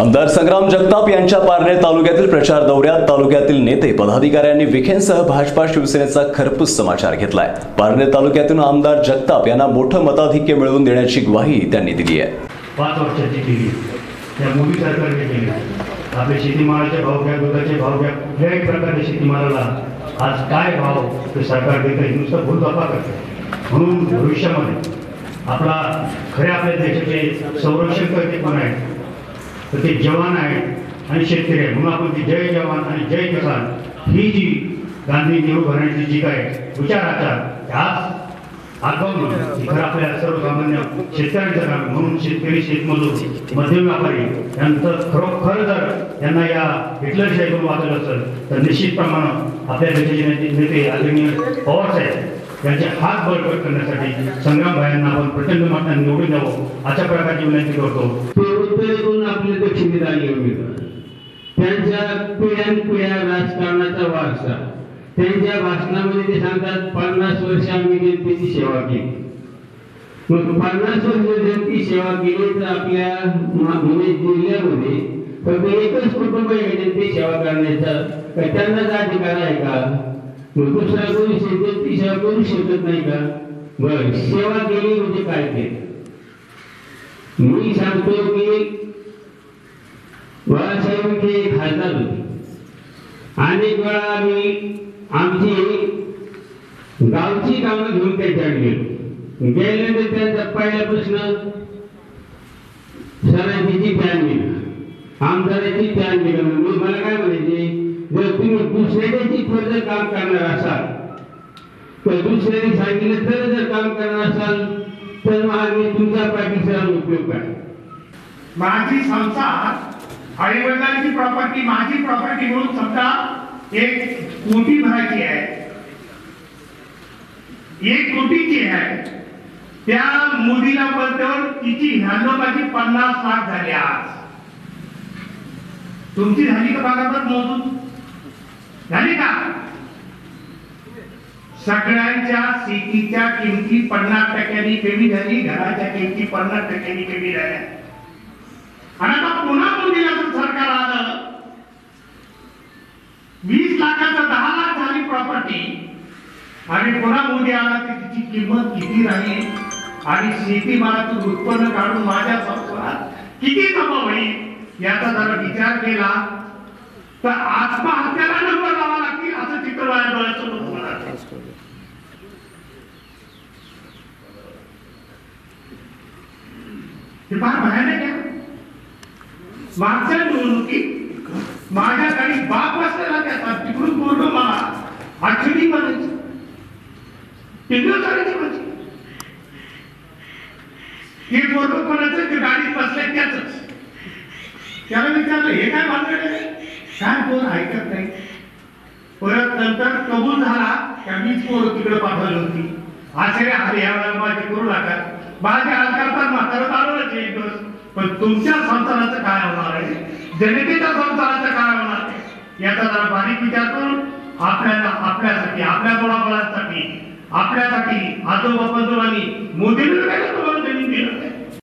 आमदार संग्राम जगताप यांच्या पारनेर तालुक्यातील प्रचार दौऱ्यात तालुक्यातील नेते पदाधिकाऱ्यांनी विखेंसह भाजपा शिवसेनेचा खरपूस समाचार घेतलाय. पारनेर तालुक्यातून आमदार जगताप यांना मोठं मताधिक्य मिळवून देण्याची ग्वाही त्यांनी दिली आहे. पाच वर्षाची केली त्या मोदी सरकारने केली. आपल्या शेतीमालाचे भाव काय दुधाचे भाव काय कुठल्याही प्रकारच्या शेतीमालाला आज काय भाव ते सरकार देतं हे नुसतं भूलथापा करतं म्हणून भविष्यामध्ये आपला खऱ्या आपल्या देशाचे संरक्षण करते पण आहे? तर ते जवान आहेत आणि शेतकरी आहे. म्हणून आपण ती जय जवान आणि जय किसान ही जी गांधी नेहरू घराण्याची जी काय विचाराचा आज आगमन हे खरं आपल्या सर्वसामान्य शेतकऱ्यांचं काम म्हणून शेतकरी शेतमजूर मध्यम व्यापारी यांचं खरोखर जर यांना या हिटलरशाहीतून वाचलं असेल तर निश्चितप्रमाणे आपल्या देशाचे नेते आदरणीय पवार साहेब यांचे हात बळकट करण्यासाठी संग्राम भायांना आपण प्रचंड मतांनी निवडून द्यावं. अशा प्रकारची विनंती करतो. आपले दक्षिणेत आले उमेदवार त्यांच्या पिढ्यानपिढ्या राजकारणाचा वारसा. त्यांच्या भाषणामध्ये ते सांगतात पन्नास वर्ष आम्ही जनतेची सेवा केली. मग पन्नास वर्ष जनतेची सेवा केली तर आपल्या म्हणजे जिल्ह्यामध्ये फक्त एकच कुटुंब आहे जनतेची सेवा करण्याचा? त्यांनाच अधिकार आहे का? मग दुसरा कोणी जनतेची सेवा करू शकत नाही का? बर सेवा केली म्हणजे काय केलं मी सांगतो की बाळासाहेब ते खासदार होते. अनेक वेळा आम्ही आमची गावची कामं घेऊन त्याच्याकडे गेलो. गेल्यानंतर त्यांचा पहिला प्रश्न सरांची फॅन निघा आमदाराची फॅन निघा मग मला काय म्हणायचे जर तुम्ही दुसऱ्याची जर काम करणार असाल तर दुसऱ्याने सांगितलं तर जर काम करणार असाल तर मग आम्ही तुमचा पाठीचा उपयोग करा. माझी संसार आई वडिलांची प्रॉपर्टी माझी प्रॉपर्टी म्हणून समजा एक कोटी भरायची आहे. एक कोटीची आहे. त्या मुलीला बद्दल तिची ह्यानोबाची पन्नास लाख झाली आज. तुमची झाली का बघा मोजून? झाली का? सगळ्यांच्या शेतीच्या किमती पन्नास टक्क्यांनी कमी झाली घराच्या किमती पन्नास टक्क्यांनी कमी झाल्या. आणि आता पुन्हा मोदीला सरकार आलं? वीस लाखाचं दहा लाख झाली प्रॉपर्टी आणि पुन्हा मोदी आला की तिची किंमत किती राहील? आणि शेतीमालातून उत्पन्न काढून माझ्या संसारात किती जमा होईल? याचा जरा विचार केला. तर आत्महत्याला नंबर लावा लागतील असं चित्र माझ्या डोळ्यासमोर उभं हे फार भयानक आहे. मागच्या निवडणुकीत माझ्या गाडी बाप असलेला त्याचा? तिकडून पूर्ण मला आठवणी म्हणायची तिकडून करायची माझी हे पोरग कोणाचं? ते गाडीत बसले त्याच. त्याला विचारलं हे काय भानगड काय पोर ऐकत नाही. परत नंतर कबूल झाला त्या मीच पोरं तिकडे पाठवली होती. आश्चर्य हरियाणा या माझे करू नका माझ्या करतात म्हातारं चालवलं एक दिवस पण तुमच्या संसाराचं काय होणार आहे? जनतेच्या संसाराचं काय होणार आहे? याचा जरा बारीक विचार करून आपल्याला आपल्यासाठी आपल्या मुलामुलांसाठी आपल्यासाठी आजोबा पंजोबांनी मोदींनी काय तुम्हाला जमीन दिलं